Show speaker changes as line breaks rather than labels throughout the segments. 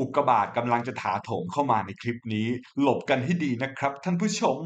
อุกกาบาตกำลังจะถาโถมเข้ามาในคลิปนี้ หลบกันให้ดีนะครับท่านผู้ชม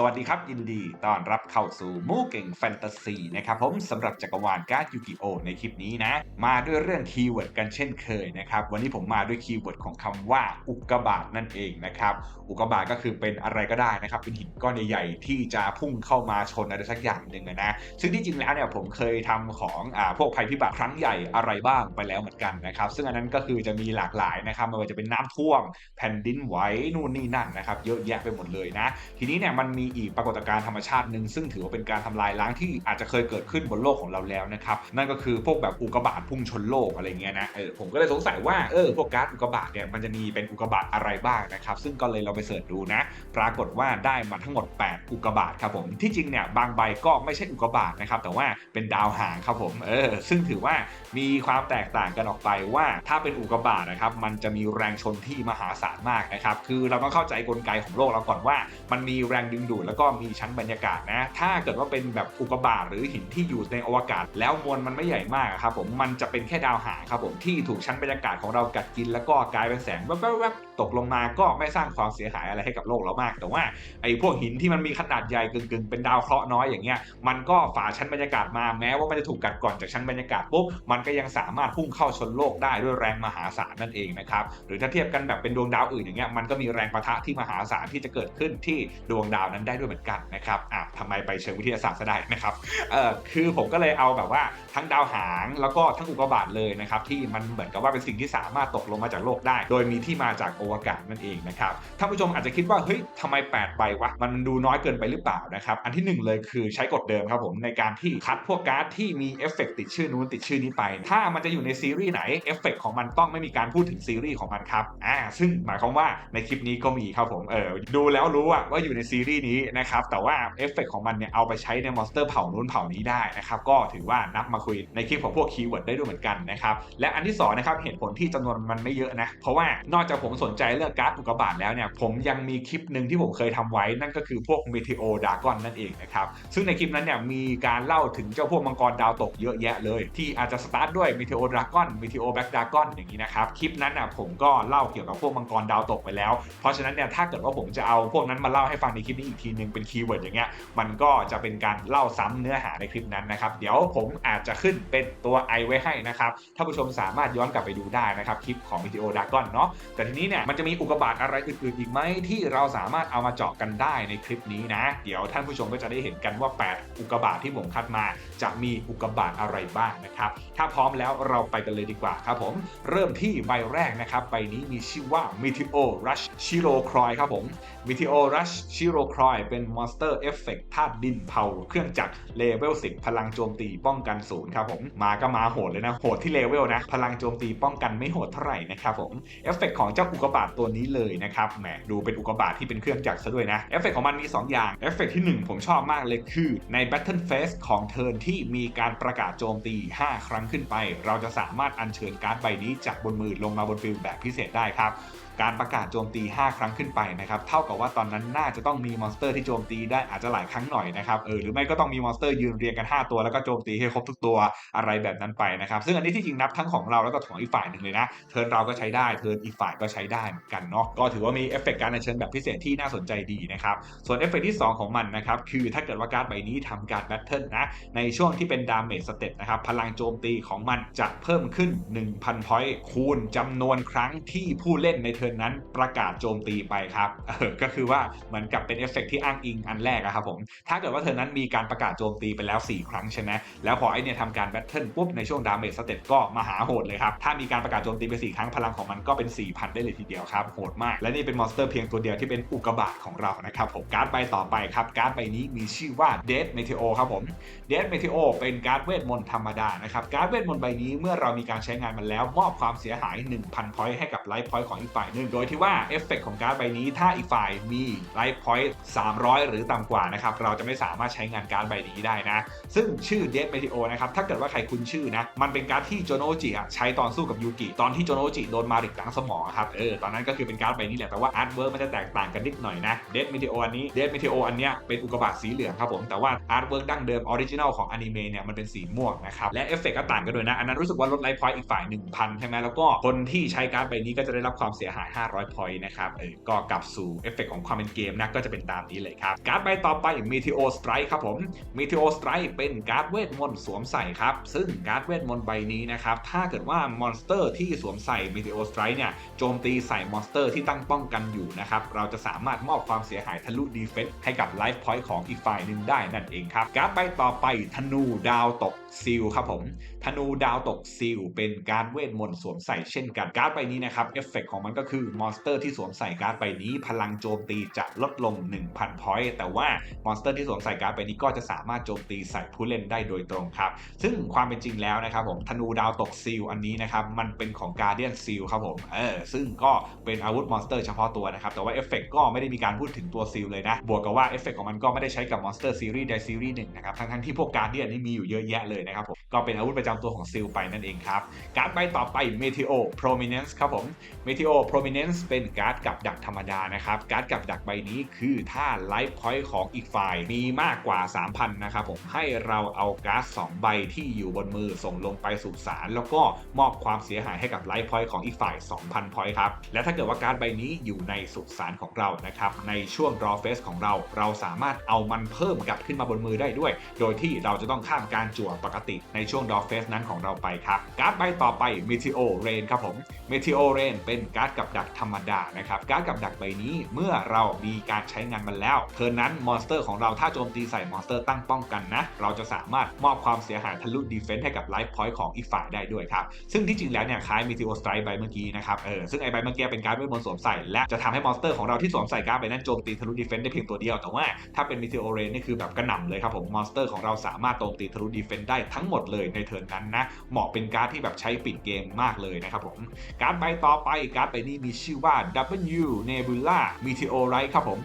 สวัสดีครับ ยินดีต้อนรับเข้าสู่มูเก่งแฟนตาซีนะครับผมสำหรับจักรวาลการ์ดยูกิโอในคลิปนี้นะ มาด้วยเรื่องคีย์เวิร์ดกันเช่นเคยนะครับ วันนี้ผมมาด้วยคีย์เวิร์ดของคำว่าอุกกาบาตนั่นเองนะครับ อุกกาบาตก็คือเป็นอะไรก็ได้นะครับ เป็นหินก้อนใหญ่ๆที่จะพุ่งเข้ามาชนอะไรสักอย่างหนึ่งนะ ซึ่งที่จริงแล้วเนี่ยผมเคยทำของอ่าพวกภัยพิบัติครั้งใหญ่อะไรบ้างไปแล้วเหมือนกันนะครับ ซึ่งอันนั้นก็คือจะมีหลากหลายนะครับไม่ว่าจะเป็นน้ำท่วมแผ่นดินไหวนู่นนี่นั่นนะครับเยอะแยะไปหมดเลยนะ ทีนี้เนี่ยมันมีอีกปรากฏการณ์ธรรมชาติหนึ่งซึ่งถือว่าเป็นการทำลายล้างที่อาจจะเคยเกิดขึ้นบนโลกของเราแล้วนะครับนั่นก็คือพวกแบบอุกกาบาตพุ่งชนโลกอะไรเงี้ยนะเออผมก็เลยสงสัยว่าเออพวกก๊าซอุกกาบาตเนี่ยมันจะมีเป็นอุกกาบาตอะไรบ้างนะครับซึ่งก็เลยเราไปเสิร์ชดูนะปรากฏว่าได้มาทั้งหมด 8 อุกกาบาตครับผมที่จริงเนี่ยบางใบก็ไม่ใช่อุกกาบาตนะครับแต่ว่าเป็นดาวหางครับผมเออซึ่งถือว่ามีความแตกต่างกันออกไปว่า ถ้าเป็นอุกกาบาตนะครับมันจะมีแรงชนที่มหาศาลมากนะครับคือเราต้องเข้าใจกลไกของโลกเราก่อนว่า มันมีแรงดึงดูดแล้วก็มีชั้นบรรยากาศนะ ถ้าเกิดว่าเป็นแบบอุกกาบาตหรือหินที่อยู่ในอวกาศ แล้วมวลมันไม่ใหญ่มากครับผมมันจะเป็นแค่ดาวหางครับผมที่ถูกชั้นบรรยากาศของเรากัดกินแล้วก็กลายเป็นแสงแวบๆ ตกลงมาก็ไม่สร้างความเสียหายอะไรให้กับโลกเรามาก แต่ว่าไอ้พวกหินที่มันมีขนาดใหญ่กึ่งๆเป็นดาวเคราะห์น้อยอย่างเงี้ยมันก็ฝ่าชั้นบรรยากาศมาแม้ว่ามันจะถูกกัดก่อนจากชั้นบรรยากาศปุ๊บมันก็ยังสามารถพุ่งเข้าชนโลกได้ด้วยแรงมหาศาลนั่นเองนะครับหรือถ้าเทียบกันแบบเป็นดวงดาวอื่นอย่างเงี้ยมันก็มีแรงประทะที่มหาศาลที่จะเกิดขึ้นที่ดวงดาวนั้นได้ด้วยเหมือนกันนะครับอะทำไมไปเชิงวิทยาศาสตร์ซะได้นะครับเออคือผมก็เลยเอาแบบว่าทั้งดาวหางแล้วก็ทั้งอุกกาบาตเลยนะครับที่มันเหมือนกับว่าเป็นสิ่งที่สามารถตกลงมาจากโลกได้ โดยมีที่มาจากอวกาศนั่นเองนะครับท่านผู้ชมอาจจะคิดว่าเฮ้ยทำไม 8 ใบวะมันดูน้อยเกินไปหรือเปล่านะครับอันที่หนึ่งเลยคือใช้กฎเดิมครับผมในการที่คัดพวกการ์ดที่มีเอฟเฟกต์ติดชื่อนู้นติดชื่อนี้ไป ถ้ามันจะอยู่ในซีรีส์ไหนเอฟเฟกต์ของมันต้องไม่มีการพูดถึงซีรีส์ของมันครับอ่าซึ่งหมายความว่าในคลิปนี้ก็มีครับผมเออดูแล้วรู้ว่าอยู่ในซีรีส์นี้นะครับแต่ว่าเอฟเฟกต์ของมันเนี่ยเอาไปใช้ในมอนสเตอร์เผ่านู้นเผ่านี้ได้นะครับก็ถือว่านับมาคุยในคลิปของพวกคีย์เวิร์ดได้ด้วยเหมือนกันนะครับและอันที่สองนะครับเหตุผลที่จำนวนมันไม่เยอะนะเพราะว่านอกจากผมสนใจเรื่องการ์ดอุกกาบาตแล้วเนี่ยผมยังมีคลิปหนึ่งที่ผมเคยทำไว้นั่นก็คือพวก Meteo Dragon นั่นเองนะครับซึ่งในคลิปนั้นเนี่ยมีการเล่าถึงเจ้าพวกมังกรดาวตกเยอะแยะเลย ที่อาจจะสตาร์ทด้วย Meteo Dragon Meteo Black Dragon อย่างนี้นะครับคลิปนั้นอะผมก็เล่าเกี่ยวกับพวกมังกรดาวตกไปแล้ว เพราะฉะนั้นเนี่ยถ้าเกิดว่าผมจะเอาพวกนั้นมาเล่าให้ฟังในคลิปนี้อีกทีหนึงเป็นคีย์เวิร์ดอย่างเงี้ยมันก็จะเป็นการเล่าซ้ำเนื้อหาในคลิปนั้นนะครับเดี๋ยวผมอาจจะขึ้นเป็นตัวไอไว้ให้นะครับถ้าผู้ชมสามารถย้อนกลับไปดูได้นะครับคลิปของ Meteo Dragon เนาะแต่ทีนี้เนี่ยมันจะมีอุกกาบาตอะไรอื่นๆอีกไหมที่เราสามารถเอามาเจาะกันได้ในคลิปนี้นะ เดี๋ยวท่านผู้ชมก็จะได้เห็นกันว่า 8 อุกกาบาตที่ผมคัดมา จะมีอุกกาบาตอะไรบ้างนะครับ ถ้าพร้อมแล้วเราไปกันเลยดีกว่าครับผม เริ่มที่ใบแรกนะครับ ใบนี้มีชื่อว่า Meteo Rush Shiro Croy ครับผม Meteo Rush Shiro Croy เป็นมอนสเตอร์เอฟเฟกธาตุดินเผาเครื่องจักรเลเวล10 พลังโจมตีป้องกันศูนย์ครับผม มาก็มาโหดเลยนะ โหดที่เลเวลนะ พลังโจมตีป้องกันไม่โหดเท่าไหร่นะครับผม เอฟเฟกของเจ้าอุกกาบาตตัวนี้เลยนะครับแหมดูเป็นอุกกาบาตที่เป็นเครื่องจักรซะด้วยนะเอฟเฟกของมันมี 2 อย่างเอฟเฟกที่ 1 ผมชอบมากเลยคือใน Battle Phase ของเทิร์นที่มีการประกาศโจมตี 5 ครั้งขึ้นไป เราจะสามารถอัญเชิญการ์ดใบนี้จากบนมือลงมาบนฟิลแบบพิเศษได้ครับ การประกาศโจมตี 5 ครั้งขึ้นไปนะครับเท่ากับว่าตอนนั้นน่าจะต้องมีมอนสเตอร์ที่โจมตีได้อาจจะหลายครั้งหน่อยนะครับเออหรือไม่ก็ต้องมีมอนสเตอร์ยืนเรียงกัน 5 ตัวแล้วก็โจมตีให้ครบทุกตัวอะไรแบบนั้นไปนะครับซึ่งอันนี้ที่จริงนับทั้งของเราแล้วก็ของอีกฝ่ายหนึ่งเลยนะเทิร์นเราก็ใช้ได้เทิร์นอีกฝ่ายก็ใช้ได้เหมือนกันเนาะก็ถือว่ามีเอฟเฟกต์การอัญเชิญแบบพิเศษที่น่าสนใจดีนะครับส่วนเอฟเฟกต์ที่ 2 ของมันนะครับคือถ้าเกิดว่าการ์ดใบนี้ทำการแบทเทิลนะในช่วงที่เป็นดาเมจสเต็ปนะครับพลังโจมตีของมันจะเพิ่มขึ้น 1,000พอยต์คูณจำนวนครั้งที่ผู้เล่นในเทินนั้นประกาศโจมตีไปครับก็คือว่าเหมือนกับเป็นเอฟเฟกที่อ้างอิงอันแรกอะครับผมถ้าเกิดว่าเทิร์นนั้นมีการประกาศโจมตีไปแล้ว 4 ครั้งใช่ไหมแล้วพอไอเนี่ยทำการแบทเทิลปุ๊บในช่วงดาเมจสเต็ปก็มหาโหดเลยครับ ถ้ามีการประกาศโจมตีไป 4 ครั้งพลังของมันก็เป็น 4,000 ได้เลยทีเดียวครับ โหดมาก และนี่เป็นมอนสเตอร์เพียงตัวเดียวที่เป็นอุกกาบาตของเรานะครับผมการ์ดใบต่อไปครับ การ์ดใบนี้มีชื่อว่า Dead Meteo ครับผมเดสเมทิโอเป็นการ์ดเวทมนต์ธรรมดานะครับการ์ดเวทมนต์ใบนี้เมื่อเรามีการใช้งานมันแล้วมอบความเสียหาย 1,000พอยต์ให้กับไลฟ์พอยต์ของอีกฝ่ายนื่งโดยที่ว่าเอฟเฟกของการ์ดใบนี้ ถ้าอีกฝ่ายมีไลฟ์พอยต์300 หรือต่ำกว่านะครับเราจะไม่สามารถใช้งานการ์ดใบนี้ได้นะ ซึ่งชื่อเดฟเมทิโอนะครับถ้าเกิดว่าใครคุ้นชื่อนะมันเป็นการ์ดที่โจโนจิใช้ตอนสู้กับยูกิตอนที่โจโนจิโดนมาริกหลังสมองครับเออตอนนั้นก็คือเป็นการ์ดใบนี้แหละแต่ว่าอาร์ตเวิร์กมันจะแตกต่างกันนิดหน่อยนะเดฟเมทิโออันนี้เดฟเมทิโออันเนี้ยเป็นอุกกาบาตสีเหลืองครับผมแต่ว่าอาร์ตเวิร์กดั้งเดิมออริจินอลของอนิเมะเนี่ยมันเป็นสีม่วงนะครับและเอฟเฟกก็ต่างกันด้วยนะอันนั้นรู้สึกว่าลดไลฟ์พอยต์อีกฝ่าย1,000ใช่ไหมแล้วก็คนที่ใช้การ์ดใบนี้ก็จะได้รับความเสียหาย500พอยต์นะครับเออก็กลับสู่เอฟเฟกของความเป็นเกมนะก็จะเป็นตามนี้เลยครับ การ์ดใบต่อไป Meteor Strike ครับผม Meteor Strike เป็นการ์ดเวทมนต์สวมใส่ครับ ซึ่งการ์ดเวทมนต์ใบนี้นะครับ ถ้าเกิดว่ามอนสเตอร์ที่สวมใส่ Meteor Strike เนี่ยโจมตีใส่มอนสเตอร์ที่ตั้งป้องกันอยู่นะครับ เราจะสามารถมอบความเสียหายทะลุดีเฟนส์ให้กับไลฟ์พอยต์ของอีกฝ่ายหนึ่งได้นั่นเองครับ การ์ดใบต่อไปธนูดาวตกซิลครับผมธนูดาวตกซิลเป็นการ์ดเวทมนต์สวมใส่เช่นกันการ์ดใบนี้นะครับเอฟเฟกของมันก็คือมอนสเตอร์ที่สวมใส่การ์ดใบนี้ พลังโจมตีจะลดลง 1,000 พอยต์แต่ว่ามอนสเตอร์ที่สวมใส่การ์ดใบนี้ก็จะสามารถโจมตีใส่ผู้เล่นได้โดยตรงครับ ซึ่งความเป็นจริงแล้วนะครับผมธนูดาวตกซิลอันนี้นะครับมันเป็นของการเดียนซิลครับผมเออซึ่งก็เป็นอาวุธมอนสเตอร์เฉพาะตัวนะครับแต่ว่าเอฟเฟกก็ไม่ได้มีการพูดถึงตัวซิลเลยนะ บวกกับว่าเอฟเฟกของมันก็ไม่ได้ใช้กับมอนสเตอร์ซีรีส์ใดซีรีส์หนึ่งนะครับทั้งๆที่พวกการเดียนนี่มีอยู่เยอะแยะเลยนะครับผมก็เป็นอาวุธประจำตัวของซิลไปนั่นเองครับการ์ดใบต่อไป Meteo Prominence ครับผม Meteo Prominence เป็นการ์ดกับดักธรรมดานะครับ การ์ดกับดักใบนี้คือถ้าไลฟ์พอยต์ของอีกฝ่ายมีมากกว่า 3,000 นะครับผมให้เราเอาการ์ด2ใบที่อยู่บนมือส่งลงไปสู่สารแล้วก็มอบความเสียหายให้กับไลฟ์พอยต์ของอีกฝ่าย 2,000 พอยต์ครับ และถ้าเกิดว่าการ์ดใบนี้อยู่ในสุสานของเรานะครับ ในช่วง draw phase ของเรา เราสามารถเอามันเพิ่มกลับขึ้นมาบนมือได้ด้วย โดยที่เราจะต้องข้ามการจั่วปกติในช่วง draw phase นั้นของเราไปครับ การ์ดใบต่อไป Meteo Rain ครับผม Meteo Rain เป็นการ์ดกับดักธรรมดานะครับการ์ดกับดักใบนี้เมื่อเรามีการใช้งานมันแล้วเทิร์นนั้นมอนสเตอร์ของเราถ้าโจมตีใส่มอนสเตอร์ตั้งป้องกันนะ เราจะสามารถมอบความเสียหายทะลุดีเฟนส์ให้กับไลฟ์พอยต์ของอีกฝ่ายได้ด้วยครับ ซึ่งที่จริงแล้วเนี่ยคล้าย Meteo Strike ใบเมื่อกี้นะครับเออซึ่งไอใบเมื่อกี้เป็นการ์ดเวทมนต์สวมใส่และจะทำให้มอนสเตอร์ของเราที่สวมใส่การ์ดใบนั้นโจมตีทะลุดีเฟนส์ได้เพียงตัวเดียวแต่ว่าถ้าเป็น Meteo Rain นี่คือแบบกระหน่ำเลยครับผมมอนสเตอร์ของเราสามารถโจมตีทะลุดีเฟนส์ได้ทั้งหมดเลยในเทิร์นนั้นนะเหมาะเป็นการ์ดที่แบบใช้ปิดเกมมากเลยนะครับผมการ์ดใบต่อไปการ์ดใบนี้มีชื่อว่า W Nebula Meteorite ครับผม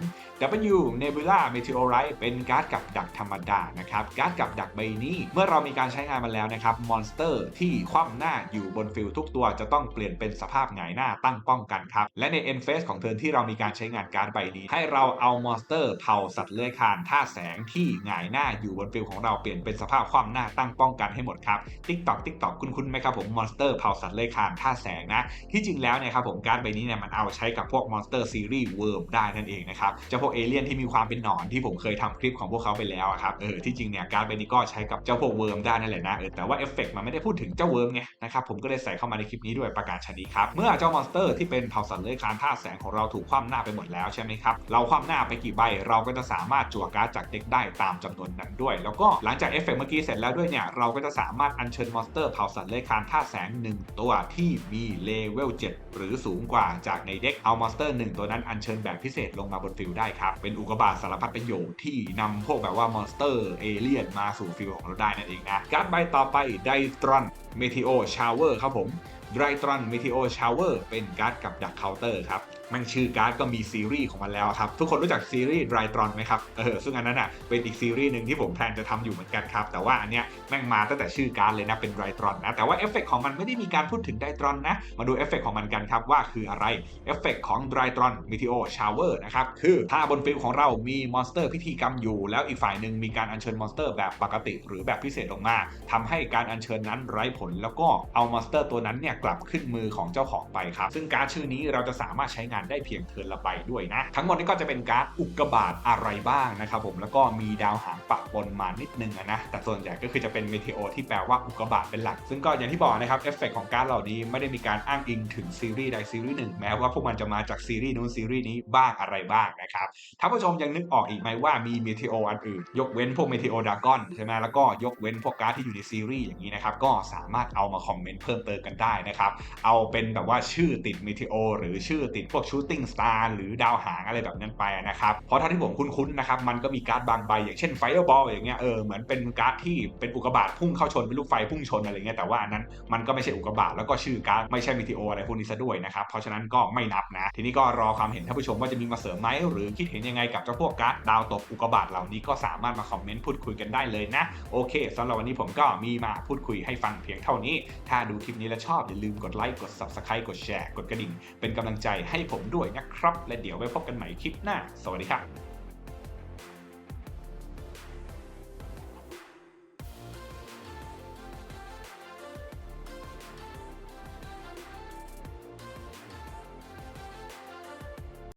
W Nebula Meteorite เป็นการ์ดกับดักธรรมดานะครับการ์ดกับดักใบนี้ เมื่อเรามีการใช้งานมันแล้วนะครับมอนสเตอร์ที่คว่ำหน้าอยู่บนฟิลทุกตัวจะต้องเปลี่ยนเป็นสภาพหงายหน้าตั้งป้องกันครับ และใน end phase ของเทิร์นที่เรามีการใช้งานการ์ดใบนี้ ให้เราเอามอนสเตอร์เผาสัตว์เลื้อยคลานท่าแสงที่หงายหน้าอยู่บนฟิลของเราเปลี่ยนเป็นสภาพคว่ำหน้าตั้งป้องกันให้หมดครับติ๊กตอกติ๊กตอกคุณคุณไหมครับผมมอนสเตอร์เผาสัตว์เลื้อยคลานท่าแสงนะที่จริงแล้วเนี่ยครับผมการ์ดใบนี้เนี่ยมันเอาใช้กับพวกมอนสเตอร์ซีรีส์เวิร์มได้นั่นเองนะครับเจ้าพวกเอเลี่ยนที่มีความเป็นหนอนที่ผมเคยทำคลิปของพวกเขาไปแล้วอะครับเออที่จริงเนี่ยการใบนี้ก็ใช้กับเจ้าพวกเวิร์มได้นั่นแหละนะเออแต่ว่าเอฟเฟกต์มันไม่ได้พูดถึงเจ้าเวิร์มไงนะครับผมก็เลยใส่เข้ามาในคลิปนี้ด้วยประกาศชนีครับเมื่อเจ้ามอนสเตอร์ที่เป็นเผ่าสัตว์เลื้อยคลานท่าแสงของเราถูกคว่ำหน้าไปหมดแล้วใช่ไหมครับเราคว่ำหน้าไปกี่ใบเราก็จะสามารถจั่วการ์ดจากเด็กได้ตามจำนวนนั้นด้วย แล้วก็หลังจากเอฟเฟกต์เมื่อกี้เสร็จแล้วด้วยเนี่ยเราก็จะสามารถอัญเชิญมอนสเตอร์เผ่าสัตว์เลื้อยคลานท่าแสงหนึ่งตัวที่มีเลเวล7หรือสูงกว่าจากในเด็กเอามอนสเตอร์หนึ่งตัวนั้นอัญเชิญแบบพิเศษลงมาบนฟิลได้ครับ เป็นอุกกาบาตสารพัดประโยชน์ที่นำพวกแบบว่ามอนสเตอร์เอเลียนมาสู่ฟิลของเราได้นั่นเองนะการ์ดใบต่อไปไดตรอนเมทิโอชาวเวอร์ครับผมไดตรอนเมทิโอชาวเวอร์เป็นการ์ดกับดักเคาน์เตอร์ครับ มันชื่อการ์ดก็มีซีรีส์ของมันแล้วครับ ทุกคนรู้จักซีรีส์ไดตรอนไหมครับ เออซึ่งอันนั้นอะเป็นอีกซีรีส์หนึ่งที่ผมแพลนจะทำอยู่เหมือนกันครับ แต่ว่าอันเนี้ยแม่งมาตั้งแต่ชื่อการ์ดเลยนะเป็นไดตรอนนะ แต่ว่าเอฟเฟกของมันไม่ได้มีการพูดถึงไดตรอนนะ มาดูเอฟเฟกของมันกันครับว่าคืออะไร เอฟเฟกของไดตรอนมิทิโอชาวเวอร์นะครับ คือถ้าบนฟิลของเรามีมอนสเตอร์พิธีกรรมอยู่ แล้วอีกฝ่ายหนึ่งมีการอัญเชิญมอนสเตอร์แบบปกติหรือแบบพิเศษลงมาทำให้การอัญเชิญนั้นไร้ผล แล้วก็เอามอนสเตอร์ตัวนั้นเนี่ยกลับขึ้นมือของเจ้าของไปครับซึ่งการ์ดชื่อนี้เราจะสามารถใช้งานได้เพียงเทินละใบด้วยนะ ทั้งหมดนี้ก็จะเป็นการ์ดอุกกาบาตอะไรบ้างนะครับผมแล้วก็มีดาวหางปะปนมานิดนึงนะแต่ส่วนใหญ่ก็คือจะเป็นเมเทโอที่แปลว่าอุกกาบาตเป็นหลัก ซึ่งก็อย่างที่บอกนะครับเอฟเฟกของการ์ดเหล่านี้ไม่ได้มีการอ้างอิงถึงซีรีส์ใดซีรีส์หนึ่งแม้ว่าพวกมันจะมาจากซีรีส์นู้นซีรีส์นี้บ้างอะไรบ้างนะครับท่านผู้ชมยังนึกออกอีกไหมว่ามีเมเทโออันอื่น ยกเว้นพวกเมเทโอดากอนใช่ไหมแล้วก็ยกเว้นพวกการ์ดที่อยู่ในซีรีส์อย่างนี้นะครับก็สามารถเอามาคอมเมนต์เพิ่มเติมกันได้นะครับเอาเป็นแบบว่าชื่อติดเมเทโอหรือชื่อติดพวกกชูตติ้งสตาร์หรือดาวหางอะไรแบบนั้นไปนะครับเพราะเท่าที่ผมคุ้นๆนะครับมันก็มีการ์ดบางใบอย่างเช่นไฟบอลอย่างเงี้ยเออเหมือนเป็นการ์ดที่เป็นอุกกาบาตพุ่งเข้าชนเป็นลูกไฟพุ่งชนอะไรเงี้ยแต่ว่าอันนั้นมันก็ไม่ใช่อุกกาบาตแล้วก็ชื่อการ์ดไม่ใช่มิติโออะไรพวกนี้ซะด้วยนะครับเพราะฉะนั้นก็ไม่นับนะ ทีนี้ก็รอความเห็นท่านผู้ชมว่าจะมีมาเสริมไหมหรือคิดเห็นยังไงกับเจ้าพวกการ์ดดาวตกอุกกาบาตเหล่านี้ก็สามารถมาคอมเมนต์พูดคุยกันได้เลยนะโอเคสำหรับวันนี้ผมก็มีมาพูดคุยให้ฟังเพียงเท่านี้ ถ้าดูคลิปนี้แล้วชอบอย่าลืมกดไลค์กด subscribe กดแชร์กดกระดิ่งเป็นกำลังใจให้ผมด้วยนะครับ และเดี๋ยวไว้พบกันใหม่คลิปหน้า สวัสดีครับ